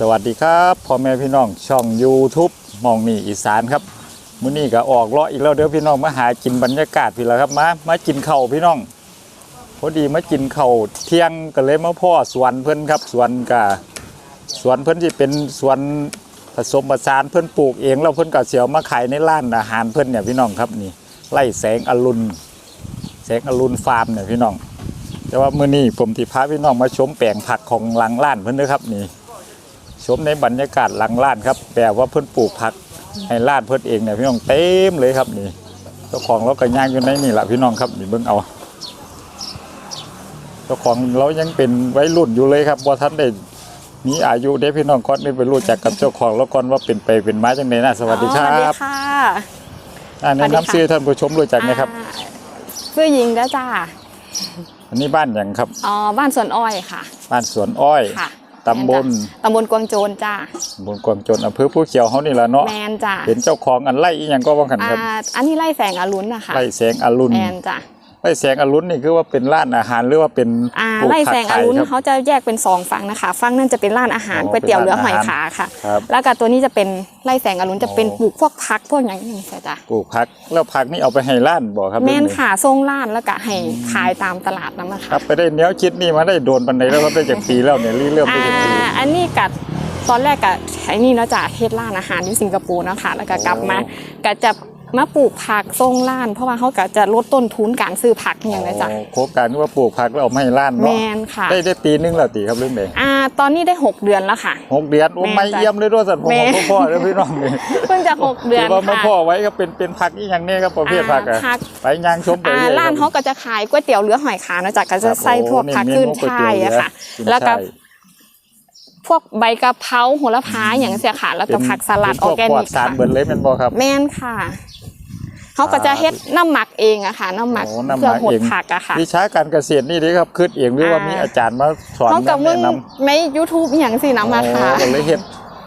สวัสดีครับพ่อแม่พี่น้องช่อง YouTube มองนี่อีสานครับมื้อนี้ก็ออกเลาะอีกแล้วเด้อพี่น้องมาหากินบรรยากาศพี่แล้วครับมามากินเข้าพี่น้องพอดีมากินเข้าเที่ยงก็เลยมาพ่อสวนเพิ่นครับสวนกะสวนเพิ่นที่เป็นสวนผสมผสานเพิ่นปลูกเองแล้วเพิ่นก็เสียวมาขายในร้านอาหารเพิ่นเนี่ยพี่น้องครับนี่ไล่แสงอรุณแสงอรุณฟาร์มเนี่ยพี่น้อง แต่ว่ามื้อนี้ผมที่พาพี่น้องมาชมแปลงผักของหลังร้านเพิ่นเด้อครับนี่ ชมในบรรยากาศหลังร้านครับแปลว่าเพิ่นปลูกผักให้ร้านเพิ่นเองเนี่ยพี่น้องเต็มเลยครับนี่เจ้าของเราก็ย่างอยู่ในนี่แหละพี่น้องครับนี่เบิ่งเอาเจ้าของเรายังเป็นวัยรุ่นอยู่เลยครับว่าท่านได้มีอายุได้พี่น้องก่อนได้ไปรู้จักกับเจ้าของแล้วก่อนว่าเป็นไปเป็นมาจังไดนะสวัสดีครัอ๋อสวัสดีบค่ะอ่าแนะสวัสดีนำค่ะชื่อท่านผู้ชมรู้จักไหมครับอ่าชื่อหญิงนะจ้าอันนี้บ้านอย่างครับอ๋อบ้านสวนอ้อยค่ะ บ้านสวนอ้อยค่ะ ตำบลตำบลกวางโจรจ้าตำบลกวางจนอำเภอผู้เขียวเฮานี่แหละเนาะแมนจ้าเป็นเจ้าของอันไร่อีหยังก็ว่ากันอ่าครับ อันนี้ไล่แสงอรุณนะคะไร่แสงอรุณแมนจ้า ไร่แสงอรุณนี่คือว่าเป็นร้านอาหารหรือว่าเป็นอ่าปลูกไล่ผักแสงอรุณขายคบเขาจะแยกเป็นสองฝั่งนะคะฝั่งนั่นจะเป็นร้านอาหารอ๋อก๋วยเตี๋ยวเป็นเรือร้านหอยอาหารขาค่ะครับแล้วก็ตัวนี้จะเป็นไล่แสงอรุณจะเป็นอ๋อปลูกพวกพักพวกอย่างนี้ใช่จ้ะปลูกผักแล้วผักนี่เอาไปให้ร้านบอกครับแมนเรื่องค่ะทรงร้านแล้วก็ให้ขายตามตลาดนั่นนะคคะรับไปได้เนี้ยคิดนี่มาได้โดนปันใดแล้วครับได้จากปีแล้วเนี่ยรีเริ่มได้อ่าจากปีอันนี้กัดตอนแรกกับไอ้นี่เนาะจ้ะเฮ็ดร้านอาหารที่สิงคโปร์เนาะค่ะแล้วก็กลับมาก็จะ มาปลูกผักทรงร้าน เพราะว่าเขาก็จะลดต้นทุนการซื้อผักอย่างไรจ้ะอ๋อโครงการที่ว่าปลูกผักแล้วเอามาให้ร้านแมเนาะนค่ะได้ได้ปีนึงแล้วตีครับเรื่องไหนอ่าตอนนี้ได้ 6 เดือนแล้วค่ะหกเดือนโอ้แม่ไม่จ้ะเยี่ยมเลยด้วยสัตว์ผมแม่ของพ่อๆเลยพี่น้องนี่เพิ่งจะ 6 เดือนที่ว่ามาค่ะพ่อไว้ก็เป็นเป็นผักอีอย่างนี้ครับประเภทผักอะอ่าผักไปย่างชมไปอ่าเรื่อยร้านคเขาบก็จะขายก๋วยเตี๋ยวเรือหอยขาเนาะจ้ะก็จะใส่พวกผักขึ้นช่ายอะค่ะ แล้วก็พวกใบกะเพราโหระพาอย่างเสียค่ะแล้วก็ผักสลัดออร์แกนิกสารค่ะเบิร์เลยแมันบอครับ แม่นค่ะ เขาก็จะเฮ็ดน้ำหมักเองอะค่ะน้ำหมักโอ้น้ำหมักเพื่อหดเองผักอะค่ะวิชาการเกษตรนี่ดีครับคิดเองหรือว่าอ่ามีมีอาจารย์มาสอนเขากับมึแนะงนำไม่ยูทูบอย่างสิน้ำมาค่ะอ๋อก็เลยเฮ็ด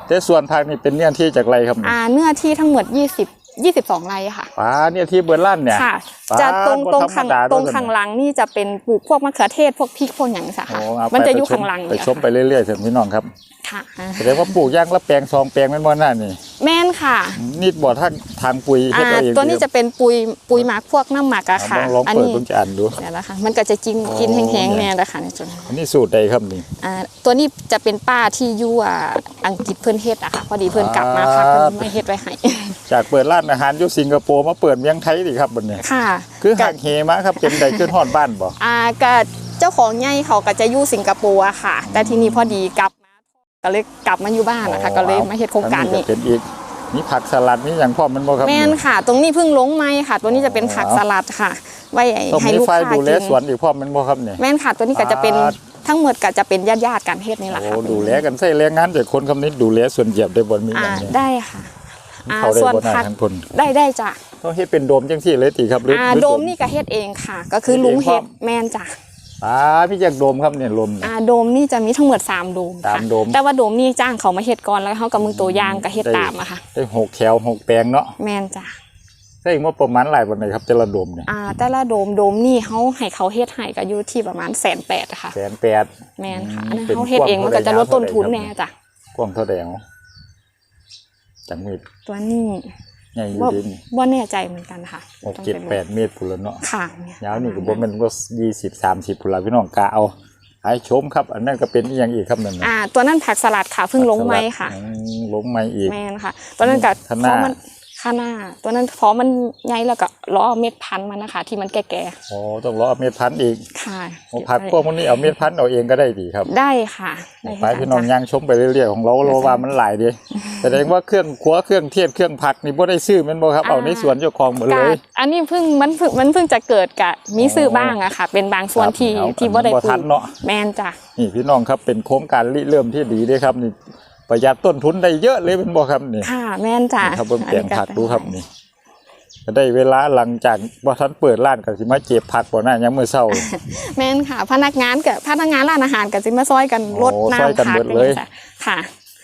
แต่ส่วนผักนี่เป็นเนี่ยที่จากไรครับนี่อ่าเนื้อที่ทั้งหมด 20 22 ไร่ค่ะป้าเนี่ยที่เบิร์ลั่นเนี่ยค่ะป๊า จะตรงบ่ตรงธรรมข้างดาตรงด้วยข้างหลังนี่จะเป็นปลูกพวกมะเขือเทศพวกพริกพวกอย่างนี้ค่ะโอ้เอามันจะอยู่ไปชข้างหลังไปเนี่ยชมไปเรื่อยๆเถอะพี่น้องครับค่ะแสดงว่าปลูกย่างละแปลงสองแปลงแม่นบ่น่านี่ แม่นค่ะนิดบ่ทางทางปุ๋ยเฮ็ดอ่าเอาเองตัวนี้จะเป็นปุยปุยหมักพวกน้ำหมักอะเอาค่ะลองลองอันเปิดนี้เพิ่งจะอ่านดูเนี่ยแหละค่ะมันก็จะกินโอ้กินแห้งๆเนี่เนี่ยยแหละค่ะในส่วนอันนี้สูตรใดครับนี่อ่าตัวนี้จะเป็นป้าที่อยู่อ่าอังกฤษเพิ่นเฮ็ดอะค่ะพอดีเพิ่นกลับมาอ่าพักเพิ่นไม่เฮ็ดไว้ให้จากเปิดร้านอาหารอยู่สิงคโปร์มาเปิดเมืองไทยดิครับบัดนี้ค่ะคือก็หักเหมาครับเป็นใดขึ้นฮอดบ้านบ่อ่าก็เจ้าของใหญ่เขาก็จะอยู่สิงคโปร์อะค่ะ แต่ทีนี้พอดีกลับมาก็เลยกลับมาอยู่บ้านนะคะก็เลยมาเฮ็ดโครงการอันี้จะเป็นอีกมีผักสลัดมีอย่างพร้อมแมันบ่ครับแม่นค่ะ ตรงนี้เพิ่งลงไม้ค่ะ ตัวนี้จะเป็นผักสลัดค่ะ ไว้ต้องให้มีลูกไฟค้าดูแลกินสวนอีกพร้อมแมันบ่ครับเนี่ยแม่นค่ะ ตัวนี้ก็จะเป็นอ่าทั้งหมดก็จะเป็นญาติๆกันเฮ็ดนี่แหละโอ้ค่ะดูแลกันใส่แรงงานจากคนคำนี้ดูแลส่วนเหยียบได้บ่มีออ่าย่างนี้ได้ค่ะอ่าเขาได้ส่วนบ่ได้ผักทั้งคนได้ได้จ้ะ ต้องเฮ็ดเป็นโดมจังซี่เลยติครับหรืออ่าหรือ โดมนี่ก็เฮ็ดเองค่ะ ก็คือลุงเฮ็เฮ็ดดเองพร้อมแม่นจ้ะอ่ามีจากโดมครับเนี่ยลมเนี่ย อ่าโดมนี่จะมีทั้งหมด3โดมสาค่ะมโดม แต่ว่าโดมนี่จ้างเขามาเฮ็ดก่อนแล้วเขากับมึงตัวอย่างก็เฮ็ดตามอะค่ะ ได้หกแถวหกแปลงเนาะแม่นจ้ะได้งบประมาณหลายปานใดครับแต่ละโดมเนี่ยอ่าแต่ละโดมโดมนี่เขาให้เขาเฮ็ดให้ก็อยู่ที่ประมาณแสนแปดค่ะ แสนแปด แม่นค่ะอืมอันนั้นเป็นเขาเฮ็ดเองกว้างมันก็จะลดต้นทุนเท่าใดแน่ครับจ้ะกว้างเท่าใดเอาจังมีดตัวนี้ ใหญ่อยู่ว่าดินี่ว่าแน่ใจเหมือนกันค่ะหกต้องเจ็ดไปแปดเมตรพุ่นละเนาะค่ะยาวนี่ก็บ่แม่นว่ายี่สิบสามสิบพุ่นละพี่น้องกะเอาไอ้ชมครับ อันนั้นก็เป็นอีหยังอีกครับนั่นน่ะอ่า ตัวนั้นผักสลัดค่ะเพิ่งลงไม้ค่ะอืมลงไม้อีก แม่นค่ะ ตัวนั้นก็ข้างหเพน้าราะมัน ข้างหน้า ตัวนั้นเพราะมันใหญ่แล้วก็ล้อเม็ดพันธุ์มันนะคะ ที่มันแก่โอ้ต้องรอเม็ดพันธุ์อีกๆค่ะโอ้ผักพวกนี้เอาเม็ดพันธุ์เอาเองก็ได้ดีครับได้ค่ะได้ไปค่ะพี่น้องจ้ะย่างชมไปเรื่อยๆของเราเราว่ามันหลายเดีแสดงว่าเครื่องครัวเครื่องเทศเครื่องผักนี่บ่ได้ซื้อแม่นบ่ครับเอาในสวนเจ้าของหมดเลกะย อันนี้เพิ่งมันเพิ่งมันเพิ่งจะเกิดกะมีซื้อบ้างอะค่ะ เป็นบางส่วนที่ครับที่บ่ได้บ่ปลูทันกเนาะ แม่นจ้ะ นี่พี่น้องครับเป็นโครงการริเริ่มที่ดีเด้ครับนี่ ประหยัดต้นทุนได้เยอะเลยเป็นบ่ครับนี่ค่ะ แม่นจ้ะครับเบิ่งแปลงผักดูครับอันนี้นี่ก็ได้เวลาหลังจากบ่ทันเปิดร้านก็สิมาเก็บผักบ่น่ายามมื้อเช้าก็แม่นค่ะ พนักงานกับพนักงานร้านอาหารกับจิมาซอยกันรดโอ้ซอยกันน้ำผักเบิดเลยจ้ะค่ะ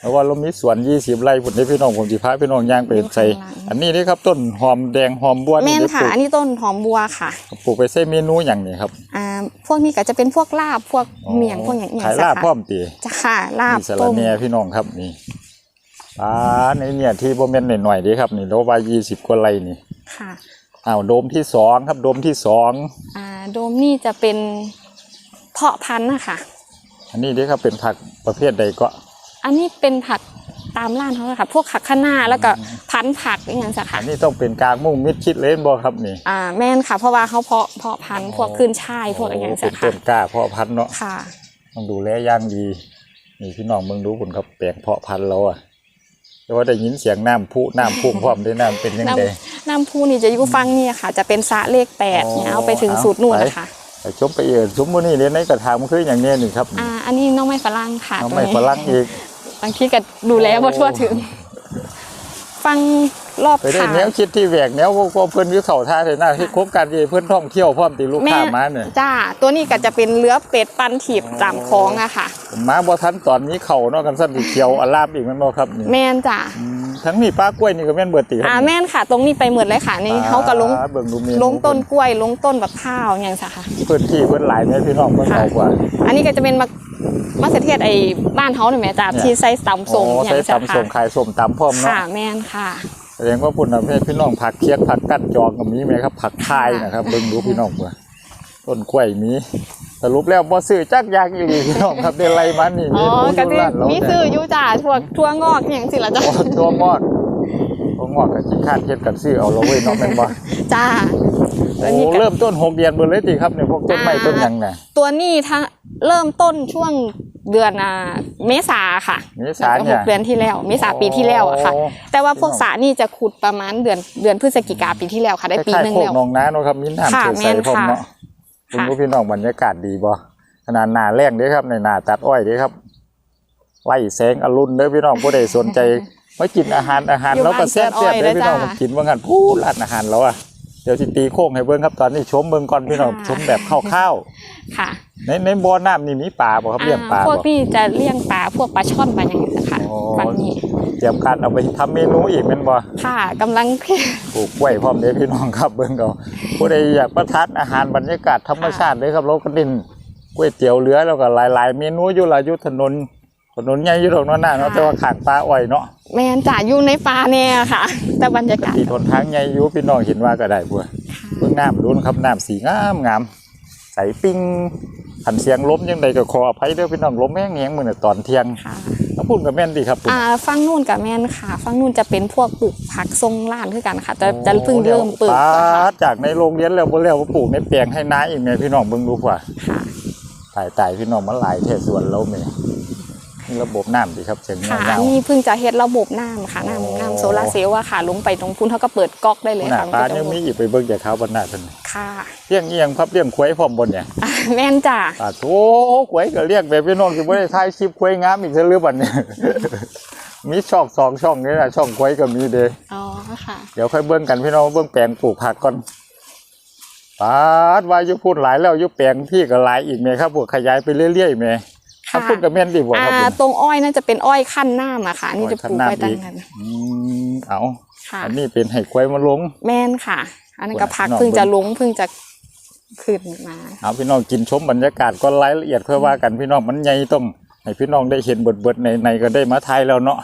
เพราะว่าเรามีสวน20ไร่พุ่นเด้พี่น้องผมสิพาพี่น้องย่างไปใส่อยู่ข้างหลังอันนี้เด้ครับต้นหอมแดงหอมบัวแม่นได้ค่ะปลูกอันนี้ต้นหอมบัวค่ะปลูกไปใส่เมนูหยังนี่ครับอ่าพวกนี้ก็จะเป็นพวกลาบพวกเมี่ยงพวกอย่างเงี้ยขายลาบพร้อมติจ้ะค่ะลาบนี่สาต้ระมแหน่พี่น้องครับนี่ปลาในเนี่ยที่บ่แม่นหน่อยๆเดีครับนี่โลบายี่สิบกว่าไรนี่ค่ะอ้าวโดมที่สองครับโดมที่สองอ่าโดมนี่จะเป็นเพาะพันธุ์นะคะอันนี้เด้ครับเป็นผักประเภทใดก็ อันนี้เป็นผักตามร้านเขาเลยค่ะ พวกผักคะน้าแล้วก็พันธุ์ผักอย่างเงี้ยค่ะอันนี้ต้องเป็นกลางมุ่งมิดชิดเล่นบ่ครับนี่อ่าแม่นค่ะ เพราะว่าเขาเพาะเพาะพันธุ์พวกขึ้นช่ายพวกอะไรอย่างโเป็เงี้นยต้ค่ะนกล้าเพาะพันธุ์เนาะค่ะต้องดูแลอย่างดีนี่พี่น้องเมืองดูผลครับแปลงเพาะพันธุ์แล้วอะแต่ว่าได้ยินเสียงน้ำพุน้ำพุ่งพร้อมด้วยน้ำเป็นยังน้ไงำน้ำพุนี่จะอยู่ฟังนี่ค่ะ จะเป็นสระเลขแปดเนี่ยเอาไปถึงอ๋อสูตรนู่นไปนะคะแต่ชมไปเอ่ยชมมื้อนี้เรียนในกระถางมันคืออย่างเนี้ยนี่ครับ อ่า อันนี้น้องไม้ฝรั่งค่ะน้องตไม่นี้ฝรั่งอีกบางทีก็ดูแลบ่ทั่วถึง ฟังรอบไปได้ขาแนวคิดที่แหวกแนวพวกเพิ่นวิเขาท่าเถอะนะที่โครงการที่เพิ่นท่องเที่ยวพร้อมตีลูกค้ามาเนี่ยจ้า ตัวนี้ก็จะเป็นเลือเป็ดปันถีบตามคลองอะค่ะผมมาบ่ทันตอนนี้เขาเนาะกันสั้นสีเขียวอลามอีกแมันบ่ครับนี่แม่นจ้าอืมทั้งนี้ป้ากล้วยนี่ก็แม่นเบิดติครัอ่าแม่นค่ะ ตรงนี้ไปเหมือนเลยค่ะนี่เขาก็ลงอ่เบิ่งดูเมนูลงต้นกล้วยลงต้นแบบข้าวอย่างสักค่ะ พื้นที่เพิ่นหลายแม่พี่น้องเพิ่นค่ะ เอากว่า อันนี้ก็จะเป็นมะ มะเขือเทศไอ้บ้านเขาเนี่ยแม่จ้าเนี่ยที่ใส่ตำส่งอ๋ออย่าใช้งสักตำค่ะส่งขายส้มตำพร้อมเนาะค่ะแม่นค่ะแสดงว่าพุ่นน่ะแม่พี่น้องผักเคียดผักกัดจองก็มีแม่ครับ ผักคายนะครับเบิ่งดูพี่น้องว่าต้นกล้วยมีสรุปแล้วบ่ซื้อจักอย่างอีหลีพี่น้องครับได้ไล่มันนี่อ๋อเมนูก็อยู่ที่ร้านเรามีเนี่ยซื้ออยู่จ้าทั่วทั่วงอกอย่างสิละจ้าโอ้ตัวงอกตัวงอกกับขี้ข้านเฮ็ดกันซื้อเอาเราไว้เนาะแม่นบ่จ้าโอ้ตัวนี้ก็เริ่มต้น6เดือนเบิ่เลยติครับเนี่ยพวกต้นไม้อ่าต้นหยังน่ะตัวนี้ทั้ง เริ่มต้นช่วงเดือนอ่าเมษาค่ะเมษาเนี่ย หกเดือนที่แล้ว เมษาปีที่แล้วอะค่ะโอ้แต่ว่าพวกสานี่จะขุดประมาณเดือนเดือนพฤศจิกาปีที่แล้วค่ะ ได้ปีคล้ายหนึ่งๆโคกแล้วหนองนาเนาะครับมีน้ำค่ะใสๆพร้อมเนาะแม่นค่ะคุณผู้พี่น้องบรรยากาศดีบ่ขนาดหน้าแรงเด้อครับในหน้าตัดอ้อยเด้อครับไล่แสงอรุณเด้อพี่น้องผู้ใดสนใจมากินอาหารอาหารอยู่แล้วก็บ้านแซ่บสวนอ้ๆอยเด้อพี่น้องเด้อจ้า กินว่างั้นพูดร้านอาหารแล้วอะ เดี๋ยวสิตีโค้งให้เบิ่งครับตอนนี้ชมเบิ่งก่อนพี่น้องค่ะชมแบบคร่าวค่ะๆในในบ่อน้ำนี่มีปลาบ่ครับเลี้ยงปลาอ่าพวกบ่พี่จะเลี้ยงปลาพวกปลาช่อนปลาอย่างเงี้ยค่ะอ๋อฝั่งนี้เตรียมการเอาไปทำเมนูอีกแม่นบ่ค่ะกำลังปลูกกล้วยพร้อมเด้อพี่น้องครับเบิ่งเอาผู้ใดอยากประทานอาหารบรรยากาศธรรมชาติเด้อครับเราก็ดินก๋วยเตี๋ยวเรือแล้วก็หลาย ๆ เมนูอยู่ล่ะอยู่ถนน ถนนใหญ่อยู่ตรงนั้นน่ะเนาะแต่ว่าข้างปลาอ้อยเนาะแมนจ่าอยู่ในปลาเนี่ยค่ะ แต่บรรยากาศที่ทนทางใหญ่อยู่พี่น้องเห็นว่าก็ได้พัวเบิ่งน้ำดูนะครับน้ำสีงามงามใสปิ้งขันเสียงล้มยังใดก็ขออภัยเด้อพี่น้องล้มแห้งแหงมื้อน่ะตอนเที่ยงค่ะถ้าพูดกับแม่นดีครับปุ่นอ่าฟังนู่นกับแมนค่ะ ฟังนู่นจะเป็นพวกปลูกผักทรงล้านคือกันค่ะ จะจะเพิ่งเริ่มเปิดปอะาค่ะดจากในโรงเรียนแล้วบ่แล้วบ่ปลูกในแปลงให้น้าอีกแม่พี่น้องเบิ่งดูกว่าค่ะตายตายพี่น้องมันหลายแท้สวนเราแม่ นี่ระบบน้ำดีครับเสียงค่ะยาวนี่เพิ่งจะเฮ็ดระบบน้ำค่ะอ๋อน้ำน้ำโซลาร์เซลล์อะค่ะ ลงไปตรงพุ่นเขาก็เปิดก๊อกได้เลยๆหน้าค่ะตามันก็จะยังมีอีกไปเบิ่งจากเขาบนหน้าเพิ่นค่ะเลี้ยงเอียงพับเลี้ยงควายพร้อมบนเนี่ยอะแม่นจ้ะอ่าโถขวยก็เรียกแบบพี่น้องคือไม่ได้ถ่ายคลิปขวยงามอีกซะหรือเปล่าเนี่ยมีช่องสองช่องนี่นะช่องขวยก็มีเด้อ๋อค่ะ เดี๋ยวค่อยเบิ่งกันพี่น้องเบิ่งแปลงปลูกผักก่อนปาดว่าอยู่พูดหลายแล้วอยู่แปลงพี่ก็หลายอีกแม่ครับพวกขยายไปเรื่อยๆแม่ถ้า ค่ะพูดกับแม่นดีบ่อ่าครับผมตรงอ้อยน่าจะเป็นอ้อยขั้นหน้าอะค่ะ นี่จะปลูกอ้ไว้อยขั้ตั้นงหน้ากันอืมเอาค่ะอันนี้เป็นให้ขวยมาลง แม่นค่ะ อันนั้นก็โอ้ยพักน้องเพิ่งจะเบิ่งลงเพิ่งจะขึ้นมาเอาพี่น้องกินชมบรรยากาศก็รายละเอียดเพื่อว่ากันพี่น้องมันใหญ่ต้องให้พี่น้องได้เห็นเบิดๆในในก็ได้มาไทยแล้วเนาะ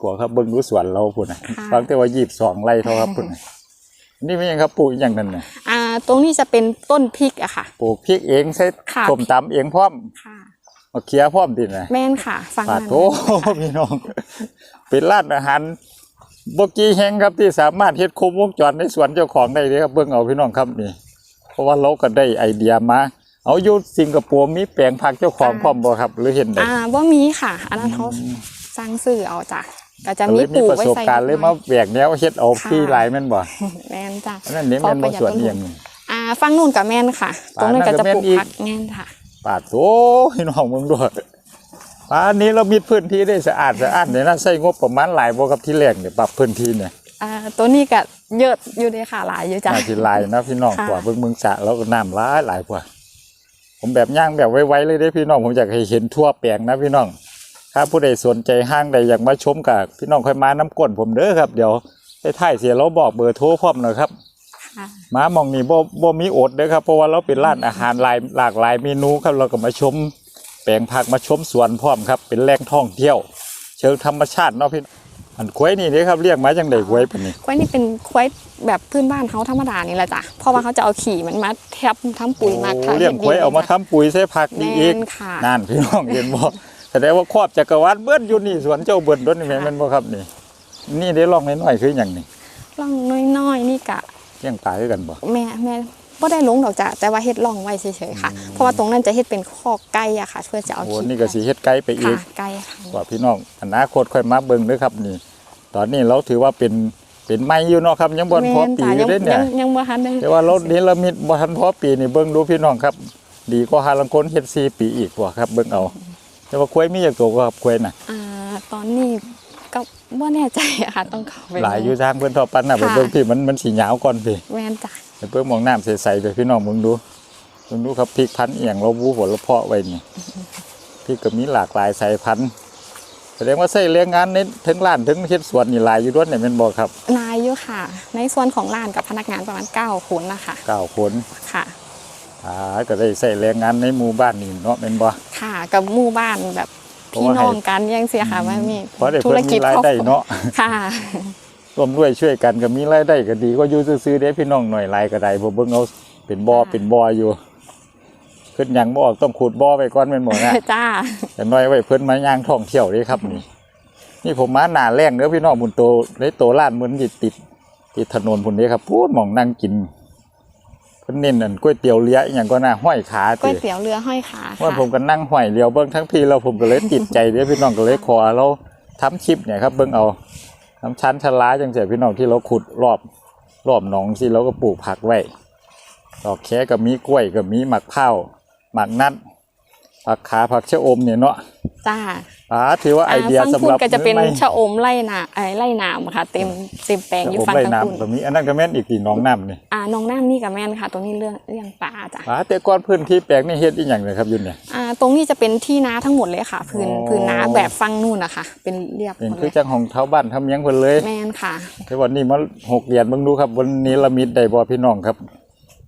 กลัวครับเบิ่งรู้สวนเราพุ่นน่ะค่ะฟังแต่ว่ายีบสองไร่เท่าครับพุ่นน่ะนี่ไม่ยังครับปลูกอหย่างนั้นน่ะอ่า ตรงนี้จะเป็นต้นพริกอะค่ะ ปลูกพริกเองใช้ค่ะต้มตำเองพร้อมค่ะ มาเคียพร้อมตินะแม่นค่ะ ฟังปานั่นโถพี่น้อง เป็นร้านอาหารบกี้แห้งครับที่สามารถเฮ็ดครบวงจรในสวนเจ้าของได้เลยครับเบิ่งเอาพี่น้องครับนี่ เพราะว่าเราก็ได้ไอเดียมา เอาอยู่สิงคโปร์มีแปลงผักเจ้าของพร้อมบ่ครับ หรือเห็นได้อ่าว่ามีค่ะ อันนั้นเขาสร้างสื่อเอาจ้ะก็จะก็มีเลยปมีลูกประไว้สบใส่การณ์เลยมาแบกแนวเฮ็ดเอาค่ะที่หลายแม่นบ่แม่นจ้ะอันนั้นนี่แม่นบ่สวนเอียงนี่ อ่าฟังนู่นกับแม่นค่ะ ตรงนั้นก็จะปลูกปลานั่นก็แม่นอีกผักแม่นค่ะ ปาดโถพี่น้องมึงด้วยป่านนี้เรามีพื้นที่ได้สะอาดสะอาดเนี่ยนะใช้งบประมาณหลายบ่กับที่แรกเนี่ยปรับพื้นที่เนี่ยอ่าตัวนี้ก็เยอะอยู่เลยค่ะหลายอยู่จ้ะ น่าสิหลายนะพี่น้องค่ะ กว่าเบิ่งเมืองสระแล้วก็น้ำหลายหลายกว่า ผมแบบย่างแบบไวๆเลยเด้พี่น้องผมอยากให้เห็นทั่วแปลงนะพี่น้อง ถ้าผู้ใดสนใจห้างใดอยากมาชมกับพี่น้องค่อยมาน้ำก้นผมเด้อครับเดี๋ยวให้ท้ายเสียเราบอกเบอร์โทรพร้อมหน่อยครับ ค่ะมามองนี่บ่บ่มีอดเด้อครับเพราะว่าเราเป็นร้านอาหารหลายหลากหลายเมนูครับเราก็มาชม แปลงผักมาชมสวนพร้อมครับ เป็นแหล่งท่องเที่ยว เชิงธรรมชาติเนาะพี่อันกล้วยนี่เด้ครับเรียกมาจังได๋กล้วยปานนี้ควายนี่เป็นควายแบบพื้นบ้านเขาธรรมดานี่แหละจ้ะเพราะว่าเขาจะเอาขี่มันมาแทบทำปุ๋ยหมักโอ้เลี้ยงกล้วยเอามาทำปุ๋ยใส่ผักนี่อีกแม่นค่ะนั่นพี่น้องเห็นบ่แสดงว่าครอบจักรวาลเบิ้นอยู่นี่สวนเจ้าเบิ้นต้นนี่แม่นแม่นบ่ครับนี่ นี่ได้ลองน้อยๆคือหยังนี่ร่องน้อยๆนี่กะ เลี้ยงปลาคือกันบ่แม่แม่บ่ได้ลงดอกจ้ะแต่ว่าเฮ็ดร่องไว้เฉยๆค่ะ เพราะว่าตรงนั้นจะเฮ็ดเป็นคอกไก่อะค่ะเพื่อจะเอาโอ้ขี่นี่ก็สิเฮ็ดไกลไปอีค่ะกไก่ค่ะว่าพี่น้องอนาคตค่อยมาเบิ่งเด้อครับนี่ ตอนนี้เราถือว่าเป็นเป็นใหม่อยู่เนาะครับยังบ่ทันพอปีแม่นอยู่จ้ะเด้ยังเนี่ยยังยังบ่ทันได้แต่ว่าเรานี้ละมิดบ่ทันพอปีนี่เบิ่งดูพี่น้องครับ ดีกว่าหาลังคนเฮ็ด4ปีอีกว่าครับเบิ่งเอา แต่ว่าควายมีจักตัวก็ครับควายน่ะอ่าตอนนี้ ก็บ่แน่ใจอะค่ะต้องเข้าไปหลายอยู่ทางเพิ่นทอปันน่ะไปค่ะเบิ่งพี่มันมันสิยาวก่อนพี่แม่นจ้ะไปเพิ่งมองน้ำใสๆไปพี่น้องมึงดูมึงดูครับพริกพันธุ์เอียงเราวูหัวเราเพาะไว้นี่พริกก็มีหลากหลายสายพันธุ์แสดงว่าใส่แรงงานในถึงร้านถึงเฮ็ดสวนนี่หลายอยู่ด้วยเนี่ยแม่นบ่ครับนายอยู่ค่ะ ในส่วนของร้านกับพนักงานประมาณ9คนนะคะเก้าคนค่ะอ่าก็ได้ใส่แรงงานในหมู่บ้านนี่เนาะแม่นบ่ค่ะ กับหมู่บ้านแบบเพราะพี่ว่าให้น้องกันยังเสียค่ะว่ามีเพราะได้ธุเพิ่รนกิมีจรายครอบได้ครัวเนาะค่ะร่วมด้วยช่วยกันก็มีรายได้ก็ดีก็อยู่ซื่อๆเด้พี่น้องหน่อยหลายก็ได้บ่เบิ่งเอาเป็นบ่อค่ะเป็นบ่ออยู่ขึ้นหยังบ่ออกต้องขุดบ่อไว้ก่อนแม่นบ่นะจ้าแต่น้อยไว้เพิ่นมาย่างท่องเที่ยวเด้ครับนี่นี่ผมมาหนาแรงเด้อพี่น้องบุญโตในโตร้านมันติดติดติดถนนพุ่นนี้ครับพูดหมองนั่งกิน เพิ่นเน้นอันก๋วยเตี๋ยวเลี้ยอหย่างก็น่าห้อยขาก๋วยติเตี๋ยวเรือห้อยขาว่าค่ะผมก็นั่งห้อยเลี้ยวเบิ่งทั้งพี่แล้วผมก็เลยติดใจเด้อพี่น้องก็เลยขอเราทำคลิปเนี่ยครับเบิ่งเอาทำชั้นชะลาจังเสียพี่น้องที่เราขุดรอบรอบหนองที่เราก็ปลูกผักไว้ดอกแคกับมีกล้วยกับมีหมักเผาวหมักนัดผักขาผักชะอมเนี่ยเนาะ จ้า อ่าถือว่าไอเดียฟังสำคุหณรับก็จะเป็นมือใหม่ชะอมไล่นาไอ้ไล่นามค่ะ เต็มเต็มแปลงอยู่ผมฟังไล่ทางคุณน้ำตรงนี้อันนั้นก็แม่นอีกทีน้องน้ำนี่อ่าน้องน้ำนี่กับแม่นค่ะ ตรงนี้เรื่องเรื่องปลาจ้ะอ่าแต่ก่อนพื้นที่แปลงนี่เฮ็ดอีหยังเลยครับอยุ่นเนี่ยอ่าตรงนี้จะเป็นที่นาทั้งหมดเลยค่ะ พื้นอ๋อพื้นนาแบบฟังนู่นนะคะเป็นเรียบเป็นหมดคือเลยจังของเท้าบ้านทำเมียงเพิ่นเลยแม่นค่ะแต่วันนี้มาหกเดือนเบิ่งดูครับ วันนี้ละมิดได้บ่พี่น้องครับ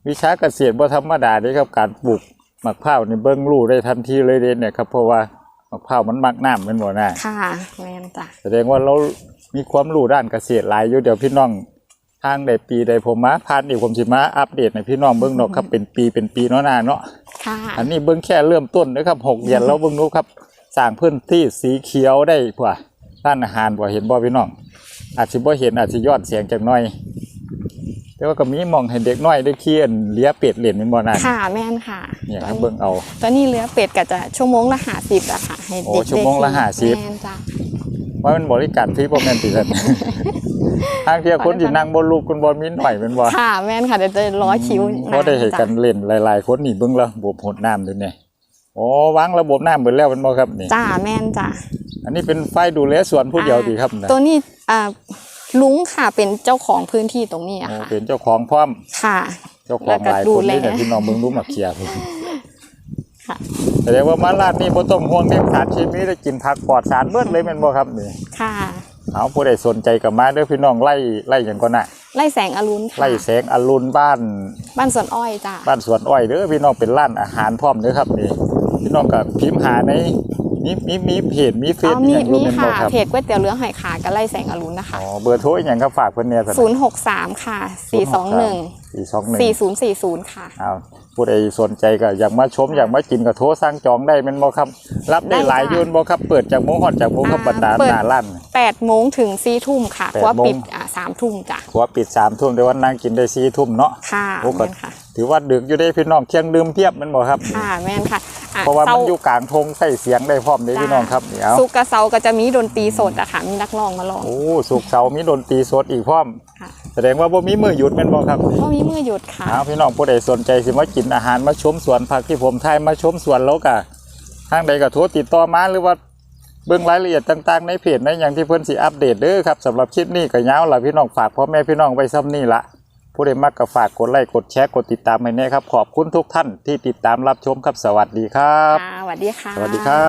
วิชาเกษตรบ่ธรรมดาเด้ครับการปลูกมะพร้าวนี่เบิ่งรู้ได้ทันทีเลยเด้เนี่ยครับเพราะว่า มะพร้าวมันมักน้ำแม่นบ่น่ะค่ะแม่นจ้ะแสดงว่าเรามีความรู้ด้านเกษตรหลายอยู่เดี๋ยวพี่น้องทางใดปีใดผมมาผ่านอีกผมสิมาอัปเดตให้พี่น้องเบิ่งเนาะครับเป็นปีเป็นปีเนาะน่าเนาะค่ะอันนี้เบิ้งแค่เริ่มต้นนะครับหกเดือนแล้วเบิ้งดูครับสร้างพื้นที่สีเขียวได้กว่าร้านอาหารบ่เห็นบ่พี่น้องอาจสิบ่เห็นอาจสิยอดเสียงจักหน่อยแต่ ว่าก็มีหมองให้เด็กน้อยได้เคียนเลี้ยเป็ดเล่นแม่นบ่นั่นค่ะแม่นค่ะเนี่ยตคอรับนเบิ้งเอาตอนนี้เรือเป็ดก็จะชั่วโมงละหาสิบอะค่ะให้โอ้เด็กชั่วโมงละได้ขี่50แม่นจ้ะว่ามันบริการฟรีบ่แม่นติซั่นทางเที่ยคนสินั่งบ่ลูกคนบ่มีหน่อยแม่นบ่ค่ะแม่นค่ะเดี๋ยวจะร้อยคิวเพราะได้เห็นกันเล่นหลาย ๆ คนนี่เบิ่งแล้วระบบหดน้ำด้วยเนี่ยโอ้วางระบบน้ำเบิดแล้วแม่นบ่ครับนี่จ้าแม่นจ้ะอันนี้เป็นไฟดูแลสวนผู้เดียวดีครับนะตัวนี้อ่า ลุงค่ะเป็นเจ้าของพื้นที่ตรงนี้อะโอ้ค่ะ เป็นเจ้าของพร้อมค่ะ เจ้าของหลายคนนี่แล้วก็ดูแลเนี่ยพี่น้องเมืองรู้มาเคลียร์พุ่นค่ะแสดงว่ามาลาดนี่บ่ต้องห่วงเรื่องสารเคมีได้กินผักปลอดสารเบิดเลยแม่นบ่ครับนี่ค่ะเอาผู้ใดสนใจก็มาเด้อพี่น้องไล่ไล่หยังก่อนน่ะไล่แสงอรุณค่ะไล่แสงอรุณบ้าน บ้านสวนอ้อยจ้ะบ้านสวนอ้อยเด้อพี่น้องเป็นร้านอาหารพร้อมเด้อครับนี่พี่น้องก็พิมพ์หาใน มีมีมีเพจมีเฟซอ๋อมีมีหยังอยู่มีแม่นบ่ค่ะครับเพจก๋วยเตี๋ยวเรือหอยขากับไล่แสงอรุณนะคะอ๋อเบอร์โทรอีหยังครับฝากเพิ่นแหน่ซั่นศูนย์หกสามค่ะสี่สองหนึ่ง421สี่ศูนย์สี่ศูนย์ค่ะเอาผู้ใดสนใจก็อยากมาชมอยากมากินก็โทรสั่งจองได้แม่นบ่ครับ รับได้ได้หลายจ้ะอยืนบ่ครับเปิดจากโมงฮอดจากโมงครับอ่าบรรดาเปิดหน้าร้านแปดโมงถึงสี่ทุ่มค่ะแปดเพราะว่าโมงปิดอ่าสามทุ่มจ้ะหัวปิด3ทุ่มแต่ว่านั่งกินได้4ทุ่มเนาะค่ะโอ้ก็แม่นค่ะ ถือว่าดึกอยู่ได้พี่น้องเที่ยงดื่มเพียบแม่นบ่ครับค่ะแม่นค่ะอ่เพราะว่าเสมันอยู่กลางทงใส่เสียงได้พร้อมเด้จ้ะพี่น้องครับนี่เอาซุกร์กับเสาร์ก็จะมีดนตรีสดอะค่ะมีนักร้องมาร้องโอ้สุกร์เสาร์มีดนตรีสดอีกพร้อมค่ะแสดงว่าบ่มีมื้อหยุดแม่นบ่ครับนี่ก็มีมือหยุดค่ะเอาพี่น้องผู้ใดสนใจสิมากินอาหารมาชมสวนผักที่ผมทายมาชมสวนแล้วก็ทางใดก็โทรติดต่อมาหรือว่าเบิ่งรายละเอียดต่างๆ ในเพจในอย่างที่เพิ่นสิอัปเดตเด้อครับสำหรับคลิปนี้ก็ยาวล่ะพี่น้องฝากพ่อแม่พี่น้องไว้ซ้ำนี่ละ ผู้ใดมักก็ฝากกดไลค์กดแชร์กดติดตามให้แน่ครับ ขอบคุณทุกท่านที่ติดตามรับชมครับสวัสดีครับ ค่ะสวัสดีค่ะ สวัสดีครับ